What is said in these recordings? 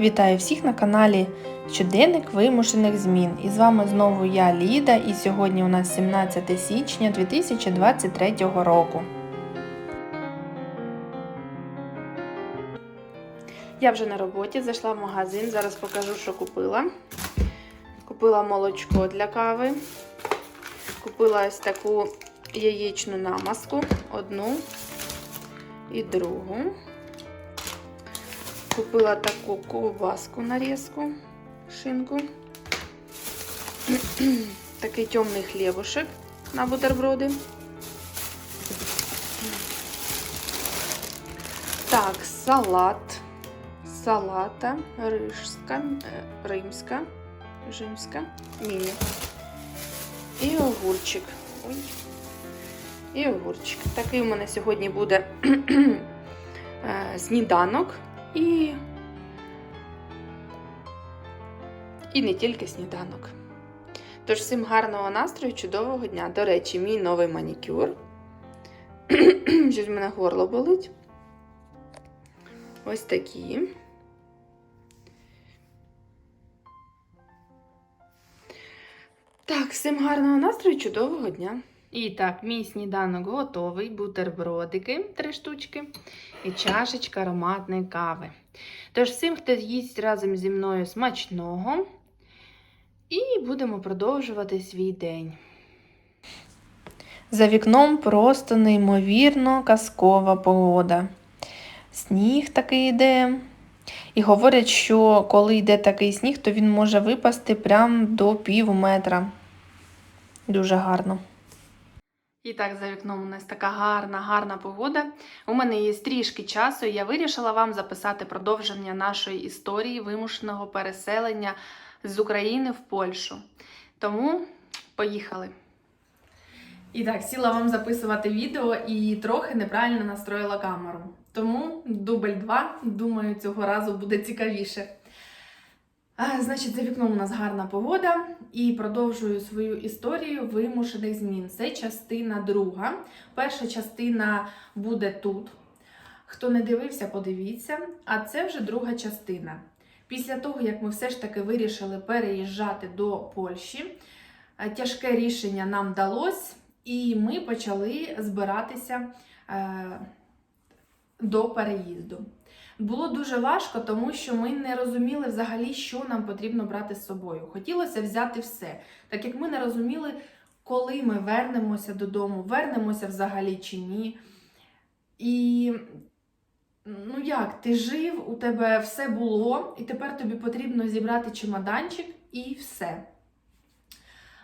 Вітаю всіх на каналі Щоденник вимушених змін. І з вами знову я Ліда, і сьогодні у нас 17 січня 2023 року. Я вже на роботі, зайшла в магазин, зараз покажу, що купила. Купила молочко для кави. Купила ось таку яєчну намазку, одну і другу. Купила таку ковбаску нарізку, шинку. Такий темний хлібушек на бутерброди. Так, салат. Салата рижська, е, римська, римська, міні. І огурчик. Ой. І огурчик. Такий у мене сьогодні буде е, сніданок. І... і не тільки сніданок. Тож всім гарного настрою, чудового дня. До речі, мій новий манікюр. Щось в мене горло болить. Ось такі. Так, всім гарного настрою, чудового дня. І так, мій сніданок готовий, бутербродики, три штучки, і чашечка ароматної кави. Тож, всім, хто їсть разом зі мною смачного, і будемо продовжувати свій день. За вікном просто неймовірно казкова погода. Сніг такий йде. І говорять, що коли йде такий сніг, то він може випасти прямо до пів метра. Дуже гарно. І так, за вікном у нас така гарна, гарна погода. У мене є трішки часу, і я вирішила вам записати продовження нашої історії вимушеного переселення з України в Польщу. Тому поїхали. І так, сіла вам записувати відео і трохи неправильно настроїла камеру. Тому дубль 2, думаю, цього разу буде цікавіше. Значить, за вікном у нас гарна погода і продовжую свою історію вимушених змін. Це частина друга. Перша частина буде тут. Хто не дивився, подивіться. А це вже друга частина. Після того, як ми все ж таки вирішили переїжджати до Польщі, е, тяжке рішення нам далось, і ми почали збиратися е, до переїзду. Було дуже важко, тому що ми не розуміли взагалі, що нам потрібно брати з собою. Хотілося взяти все, так як ми не розуміли, коли ми вернемося додому, вернемося взагалі чи ні. І ну як, ти жив, у тебе все було, і тепер тобі потрібно зібрати чемоданчик і все.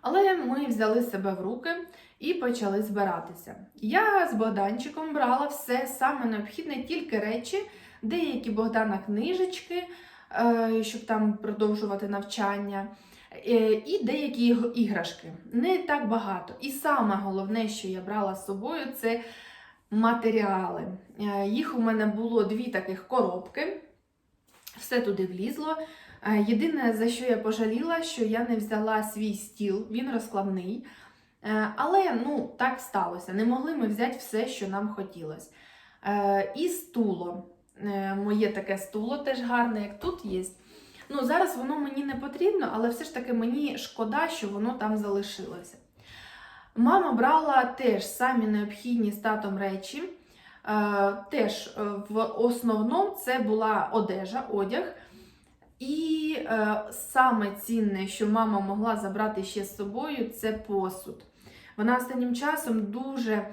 Але ми взяли себе в руки і почали збиратися. Я з Богданчиком брала все саме необхідне, тільки речі, деякі Богдана книжечки, е, щоб там продовжувати навчання, е, і деякі іг- іграшки. Не так багато. І саме головне, що я брала з собою, це матеріали. Е, Їх у мене було дві таких коробки. Все туди влізло. Єдине, за що я пожаліла, що я не взяла свій стіл, він розкладний. Але ну, так сталося. Не могли ми взяти все, що нам хотілося. І стуло. Е, Моє таке стуло теж гарне, як тут є. Ну, зараз воно мені не потрібно, але все ж таки мені шкода, що воно там залишилося. Мама брала теж самі необхідні з татом речі. Е, Теж е, в основному це була одежа, одяг. І саме цінне, що мама могла забрати ще з собою, це посуд. Вона останнім часом дуже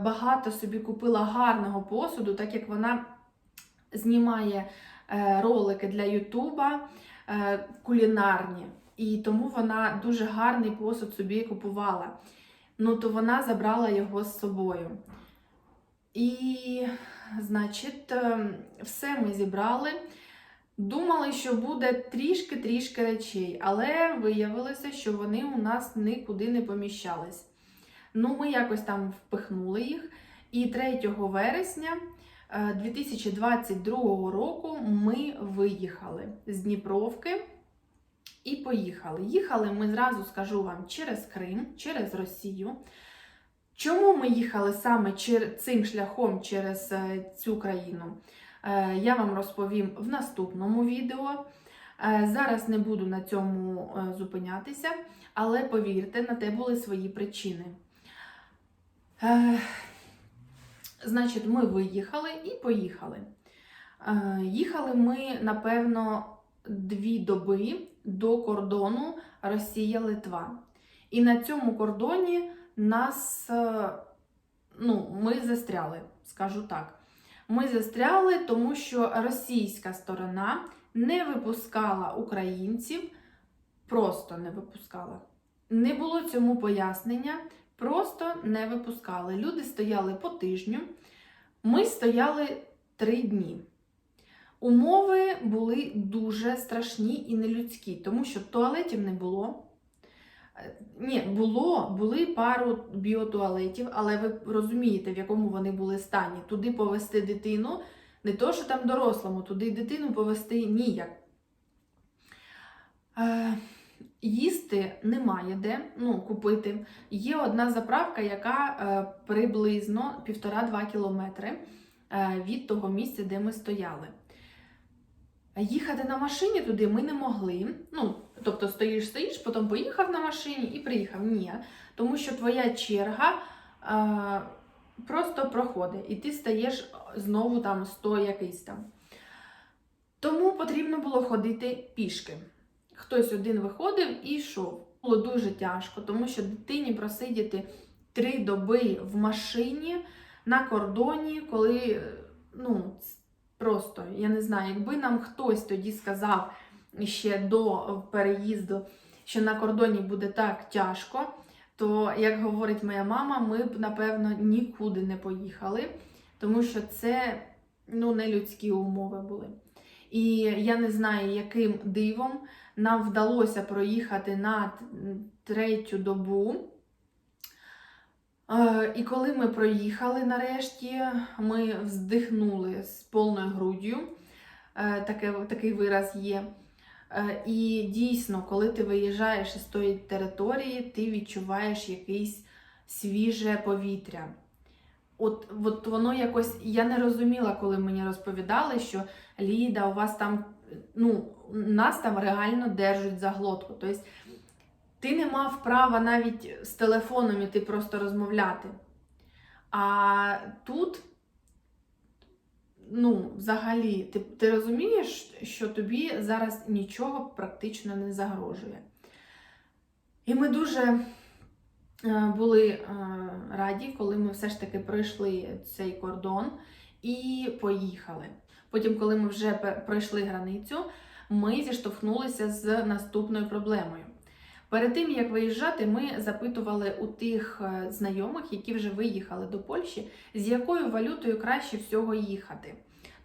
багато собі купила гарного посуду, так як вона знімає е, ролики для Ютуба е, кулінарні. І тому вона дуже гарний посуд собі купувала. Ну, то вона забрала його з собою. І, значить, е, все ми зібрали. Думали, що буде трішки-трішки речей, але виявилося, що вони у нас нікуди не поміщались. Ну, ми якось там впихнули їх. І 3 вересня 2022 року ми виїхали з Дніпровки і поїхали. Їхали ми зразу скажу вам через Крим, через Росію. Чому ми їхали саме цим шляхом через е, цю країну? е, я вам розповім в наступному відео. Е, Зараз не буду на цьому е, зупинятися, але повірте, на те були свої причини. Значить, ми виїхали і поїхали. Е, Їхали ми, напевно, дві доби до кордону Росія-Литва. І на цьому кордоні нас, е, ну, ми застряли, скажу так. Ми застряли, тому що російська сторона не випускала українців, просто не випускала. Не було цьому пояснення, просто не випускали. Люди стояли по тижню, ми стояли три дні. Умови були дуже страшні і нелюдські, тому що туалетів не було. Е, Ні, було, були пару біотуалетів, але ви розумієте, в якому вони були стані. Туди повести дитину, не то, що там дорослому, туди дитину повести ніяк. Е, їсти немає де ну, купити. Є одна заправка, яка е, приблизно 1,5-2 кілометри е, від того місця, де ми стояли. Їхати на машині туди ми не могли. Ну, тобто стоїш, стоїш, потім поїхав на машині і приїхав. Ні. Тому що твоя черга е, просто проходить, і ти стаєш знову там 100 якийсь там. Тому потрібно було ходити пішки. Хтось один виходив і йшов. Було дуже тяжко, тому що дитині просидіти три доби в машині на кордоні, коли ну, Просто я не знаю, якби нам хтось тоді сказав ще до переїзду, що на кордоні буде так тяжко, то, як говорить моя мама, ми б, напевно, нікуди не поїхали, тому що це ну, не людські умови були. І я не знаю, яким дивом нам вдалося проїхати на третю добу. Е, І коли ми проїхали нарешті, ми вздихнули з повною груддю. Е, Таке, такий вираз є. Е, І дійсно, коли ти виїжджаєш із тої території, ти відчуваєш якесь свіже повітря. От, от воно якось, я не розуміла, коли мені розповідали, що Ліда, у вас там, ну, нас там реально держать за глотку. Тобто, ти не мав права навіть з телефоном іти просто розмовляти. А тут, ну, взагалі, ти, ти розумієш, що тобі зараз нічого практично не загрожує. І ми дуже були е, раді, коли ми все ж таки пройшли цей кордон і поїхали. Потім, коли ми вже пройшли границю, ми зіштовхнулися з наступною проблемою. Перед тим як виїжджати, ми запитували у тих е, знайомих, які вже виїхали до Польщі, з якою валютою краще всього їхати,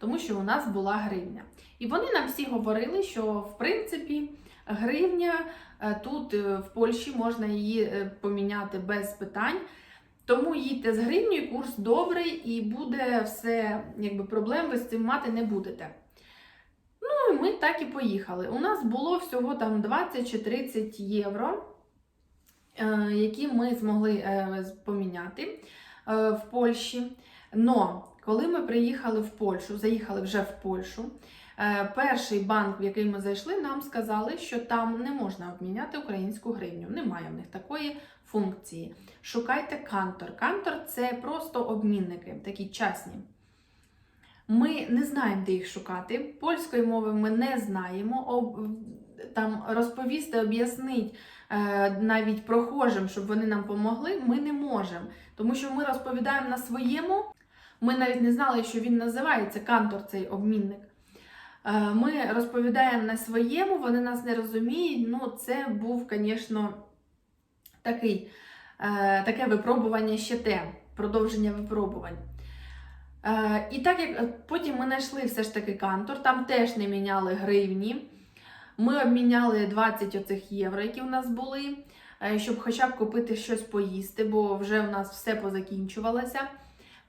тому що у нас була гривня. І вони нам всі говорили, що в принципі гривня е, тут е, в Польщі можна її е, поміняти без питань. Тому їдьте з гривнею, курс добрий і буде все, якби проблем ви з цим мати не будете. Ну і ми так і поїхали. У нас було всього там 20 чи 30 євро, які ми змогли поміняти в Польщі. Но коли ми приїхали в Польщу, заїхали вже в Польщу, е, перший банк, в який ми зайшли, нам сказали, що там не можна обміняти українську гривню. Немає в них такої функції. Шукайте кантор. Кантор це просто обмінники, такі частні. Ми не знаємо, де їх шукати. Польської мови ми не знаємо. Там розповісти, об'яснити е, навіть прохожим, щоб вони нам допомогли, ми не можемо. Тому що ми розповідаємо на своєму. Ми навіть не знали, що він називається кантор, цей обмінник. Е, Ми розповідаємо на своєму, вони нас не розуміють. Ну, це був, звісно, такий, е, таке випробування ще те, продовження випробувань. Е, і так як потім ми знайшли все ж таки кантор, там теж не міняли гривні. Ми обміняли 20 оцих євро, які у нас були, щоб хоча б купити щось поїсти, бо вже в нас все позакінчувалося.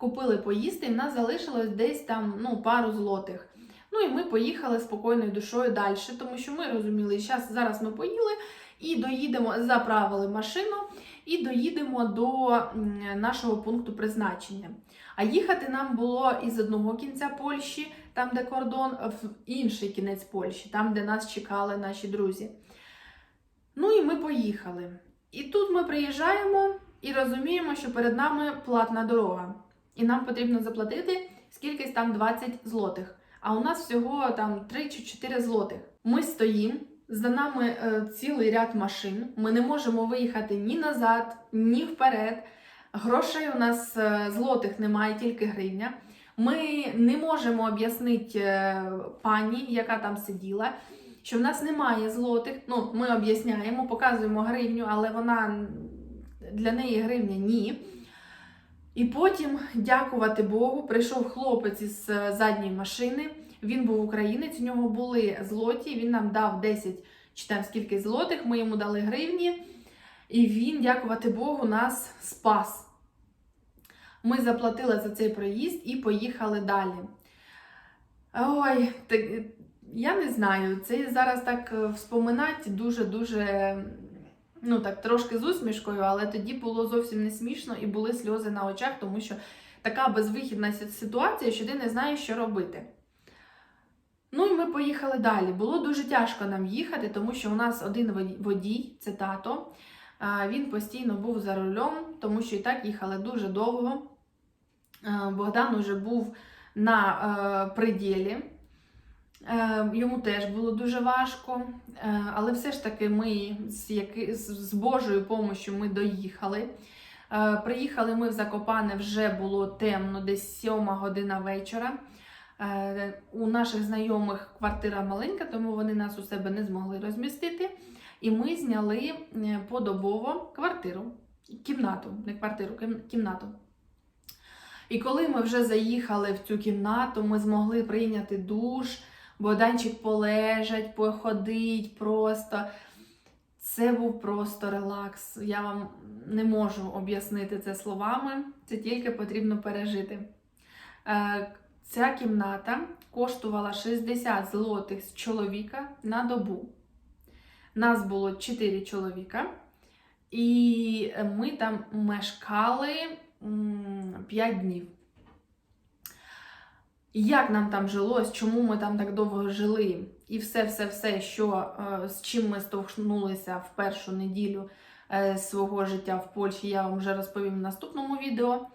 Купили поїсти, і в нас залишилось десь там ну, пару злотих. Ну і ми поїхали спокійною душою далі, тому що ми розуміли, що зараз ми поїли і доїдемо, заправили машину і доїдемо до нашого пункту призначення. А їхати нам було із одного кінця Польщі там, де кордон, в інший кінець Польщі, там, де нас чекали наші друзі. Ну і ми поїхали. І тут ми приїжджаємо і розуміємо, що перед нами платна дорога. І нам потрібно заплатити скількись там 20 злотих. А у нас всього там 3 чи 4 злотих. Ми стоїмо, за нами е, цілий ряд машин. Ми не можемо виїхати ні назад, ні вперед. Грошей у нас е, злотих немає, тільки гривня. Ми не можемо об'яснити е, пані, яка там сиділа, що в нас немає злотих. Ну, ми об'ясняємо, показуємо гривню, але вона для неї гривня ні. І потім, дякувати Богу, прийшов хлопець із е, задньої машини. Він був українець, у нього були злоті. Він нам дав 10 чи там скільки злотих, ми йому дали гривні. І він, дякувати Богу, нас спас. Ми заплатили за цей проїзд і поїхали далі. Ой, так, я не знаю, це зараз так е, вспоминати дуже-дуже, ну так, трошки з усмішкою, але тоді було зовсім не смішно і були сльози на очах, тому що така безвихідна ситуація, що ти не знаєш, що робити. Ну і ми поїхали далі. Було дуже тяжко нам їхати, тому що у нас один водій- це тато. Він постійно був за рулем, тому що і так їхали дуже довго. Богдан уже був на е, приділі. Е, Йому теж було дуже важко, Е, але все ж таки ми з, Божою допомогою ми доїхали. Е, Приїхали ми в Закопане, вже було темно, десь сьома година вечора. У наших знайомих квартира маленька, тому вони нас у себе не змогли розмістити. І ми зняли подобово квартиру, кімнату, не квартиру, кімнату. І коли ми вже заїхали в цю кімнату, ми змогли прийняти душ, Богданчик полежать, походить просто. Це був просто релакс. Я вам не можу об'яснити це словами, це тільки потрібно пережити. Е, Ця кімната коштувала 60 злотих з чоловіка на добу. Нас було 4 чоловіка, і ми там мешкали 5 днів. Як нам там жилось, чому ми там так довго жили, і все-все-все, що, е, з чим ми стовхнулися в першу неділю е, свого життя в Польщі, я вам вже розповім в наступному відео.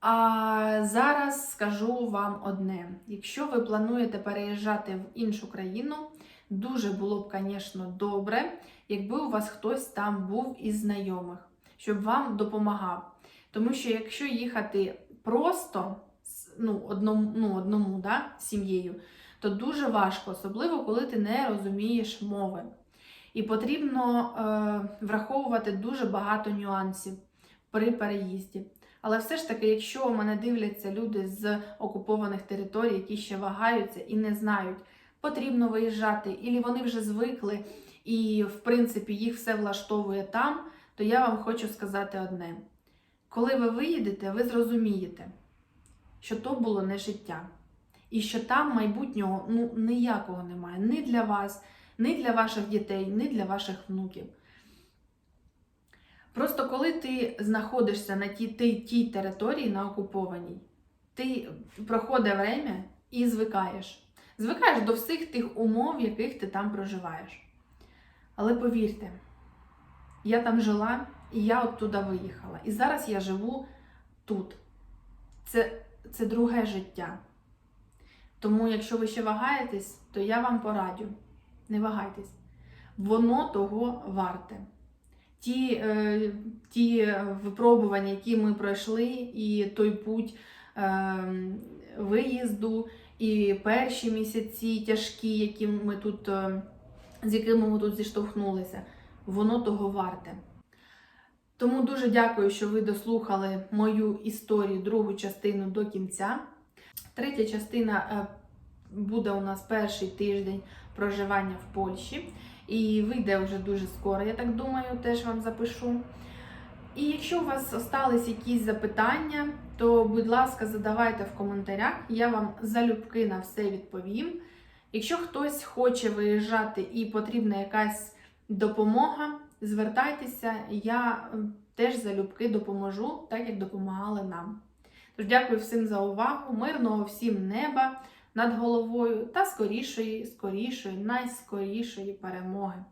А зараз скажу вам одне: якщо ви плануєте переїжджати в іншу країну, дуже було б, звісно, добре, якби у вас хтось там був із знайомих, щоб вам допомагав. Тому що якщо їхати просто ну, одному, ну, одному да, сім'єю, то дуже важко, особливо коли ти не розумієш мови. І потрібно е, враховувати дуже багато нюансів при переїзді. Але все ж таки, якщо мене дивляться люди з окупованих територій, які ще вагаються і не знають, потрібно виїжджати, і вони вже звикли, і в принципі їх все влаштовує там, то я вам хочу сказати одне: коли ви виїдете, ви зрозумієте, що то було не життя, і що там майбутнього ну, ніякого немає ні для вас, ні для ваших дітей, ні для ваших внуків. Просто коли ти знаходишся на тій, тій, тій території, на окупованій, ти проходить время і звикаєш. Звикаєш до всіх тих умов, в яких ти там проживаєш. Але повірте, я там жила і я оттуда виїхала. І зараз я живу тут. Це, це друге життя. Тому, якщо ви ще вагаєтесь, то я вам пораджу. Не вагайтесь. Воно того варте ті, е, ті випробування, які ми пройшли, і той путь е, виїзду, і перші місяці тяжкі, які ми тут, е, з якими ми тут зіштовхнулися, воно того варте. Тому дуже дякую, що ви дослухали мою історію, другу частину до кінця. Третя частина е, буде у нас перший тиждень проживання в Польщі. І вийде вже дуже скоро, я так думаю, теж вам запишу. І якщо у вас остались якісь запитання, то, будь ласка, задавайте в коментарях, я вам залюбки на все відповім. Якщо хтось хоче виїжджати і потрібна якась допомога, звертайтеся, я теж залюбки допоможу, так як допомагали нам. Тож дякую всім за увагу, мирного всім неба, над головою та скорішої, скорішої, найскорішої перемоги.